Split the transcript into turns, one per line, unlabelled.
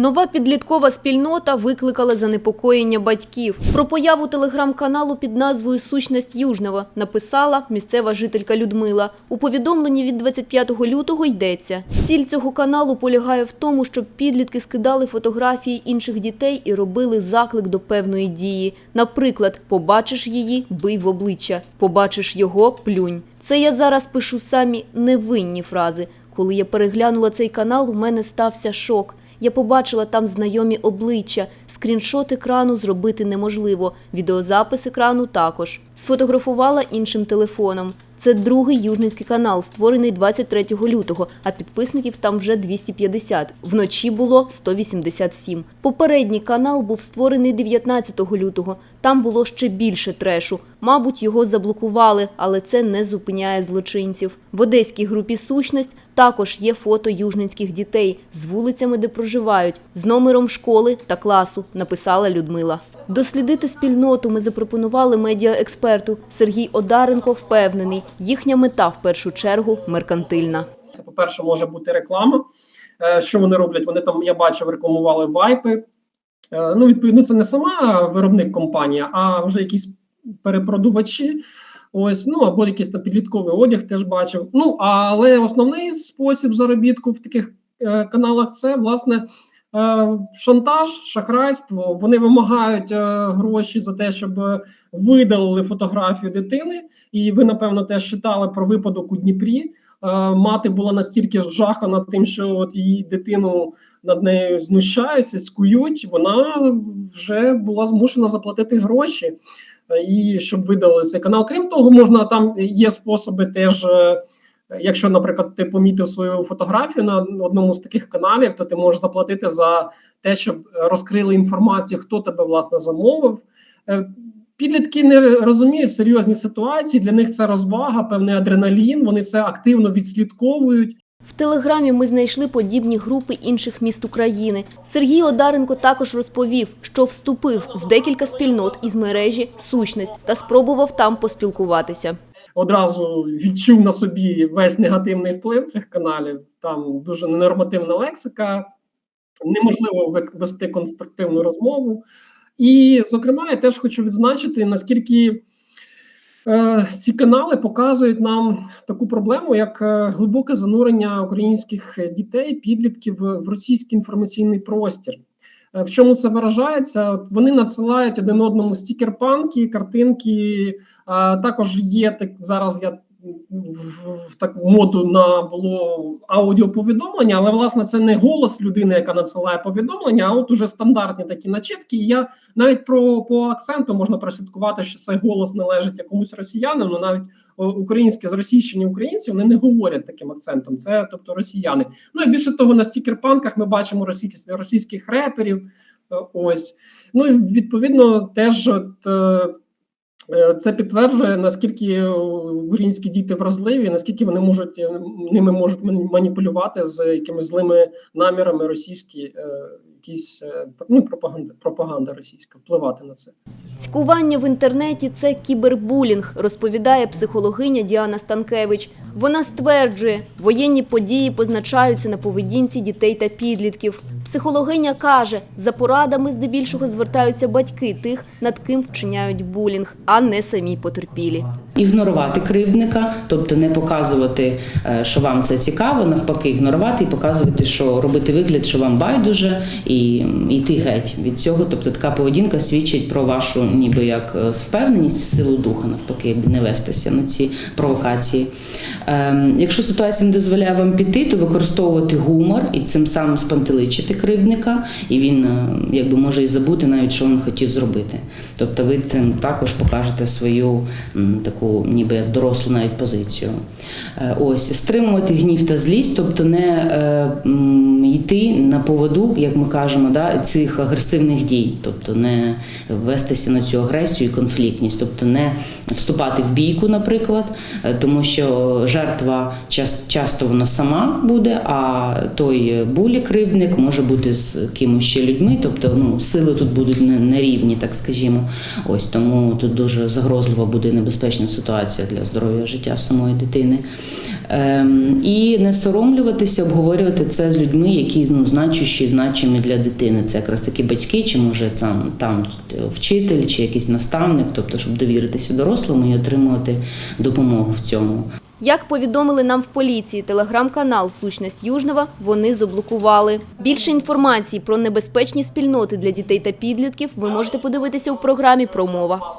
Нова підліткова спільнота викликала занепокоєння батьків. Про появу телеграм-каналу під назвою Сущність Южного написала місцева жителька Людмила. У повідомленні від 25 лютого йдеться: ціль цього каналу полягає в тому, щоб підлітки скидали фотографії інших дітей і робили заклик до певної дії. Наприклад, побачиш її, бий в обличчя, побачиш його, плюнь. Це я зараз пишу самі невинні фрази. Коли я переглянула цей канал, у мене стався шок. Я побачила там знайомі обличчя. Скріншот екрану зробити неможливо. Відеозапис екрану також. Сфотографувала іншим телефоном. Це другий южницький канал, створений 23 лютого, а підписників там вже 250. Вночі було 187. Попередній канал був створений 19 лютого. Там було ще більше трешу. Мабуть, його заблокували, але це не зупиняє злочинців. В одеській групі Сущність також є фото южницьких дітей з вулицями, де проживають, з номером школи та класу, написала Людмила. Дослідити спільноту ми запропонували медіаексперту. Сергій Одаренко впевнений, їхня мета в першу чергу меркантильна.
Це, по-перше, може бути реклама. Е, Що вони роблять? Вони там, я бачив, рекламували вайпи. Е, Ну, відповідно, це не сама виробник компанія, а вже якісь перепродувачі. Ось, ну або якийсь там підлітковий одяг теж бачив. Ну, але основний спосіб заробітку в таких е, каналах це власне е, шантаж, шахрайство. Вони вимагають е, гроші за те, щоб видалили фотографію дитини. І ви, напевно, теж читали про випадок у Дніпрі. Е, мати була настільки жахана тим, що от її дитину над нею знущаються, скують. Вона вже була змушена заплатити гроші, е, і щоб видали цей канал. Крім того, можна там є способи теж. е, Якщо, наприклад, ти помітив свою фотографію на одному з таких каналів, то ти можеш заплатити за те, щоб розкрили інформацію, хто тебе власне замовив. Е, Підлітки не розуміють серйозні ситуації. Для них це розвага, певний адреналін. Вони це активно відслідковують.
В телеграмі ми знайшли подібні групи інших міст України. Сергій Одаренко також розповів, що вступив в декілька спільнот із мережі Сущність та спробував там поспілкуватися.
Одразу відчув на собі весь негативний вплив цих каналів. Там дуже ненормативна лексика, неможливо вести конструктивну розмову. І, зокрема, я теж хочу відзначити, наскільки ці канали показують нам таку проблему, як е, глибоке занурення українських дітей, підлітків в в російський інформаційний простір. Е, В чому це виражається? Вони надсилають один одному стікер-панки, картинки. Також є так зараз. Я в, в так моду на було аудіоповідомлення, але власне це не голос людини, яка надсилає повідомлення, а от уже стандартні такі начитки. І я навіть про по акценту можна прослідкувати, що цей голос належить якомусь росіянину. Навіть о, українські зросійщені українці вони не говорять таким акцентом. Це тобто росіяни. Ну і більше того, на стікерпанках ми бачимо російських російських реперів. е, Ось ну і відповідно теж от. Е, Це підтверджує наскільки е, українські діти вразливі, наскільки вони можуть е, ними можуть ман- маніпулювати з якимись злими намірами російські, якісь ну пропаганда, пропаганда російська впливати на це.
Цькування в інтернеті це кібербулінг, розповідає психологиня Діана Станкевич. Вона стверджує, воєнні події позначаються на поведінці дітей та підлітків. Психологиня каже, за порадами здебільшого звертаються батьки тих, над ким вчиняють булінг, а не самі потерпілі.
Ігнорувати кривдника, тобто не показувати, е, що вам це цікаво, навпаки, ігнорувати і показувати, що робити вигляд, що вам байдуже, і йти геть від цього. Тобто така поведінка свідчить про вашу, ніби як е, впевненість, силу духа, навпаки, не вестися на ці провокації. Ем, Якщо ситуація не дозволяє вам піти, то використовувати гумор і цим самим спантеличити кривдника, і він е, якби може і забути навіть, що він хотів зробити. Тобто ви цим також покажете свою таку, ніби як дорослу навіть позицію. Е, Ось стримувати гнів та злість, тобто не е, йти на поводу, як ми кажемо, да, цих агресивних дій, тобто не вестися на цю агресію і конфліктність, тобто не вступати в бійку, наприклад, тому що жертва часто вона сама буде, а той булі кривдник може бути з кимось ще людьми, тобто ну, сили тут будуть не- нерівні, так скажімо. Ось тому тут дуже загрозлива буде небезпечна ситуація для здоров'я життя самої дитини. Ем, і не соромлюватися, обговорювати це з людьми, які ну, значущі, значимі для дитини. Це якраз такі батьки, чи може там, там вчитель, чи якийсь наставник, тобто, щоб довіритися дорослому і отримувати допомогу в цьому.
Як повідомили нам в поліції, телеграм-канал Сущність Южнова вони заблокували. Більше інформації про небезпечні спільноти для дітей та підлітків ви можете подивитися у програмі Промова.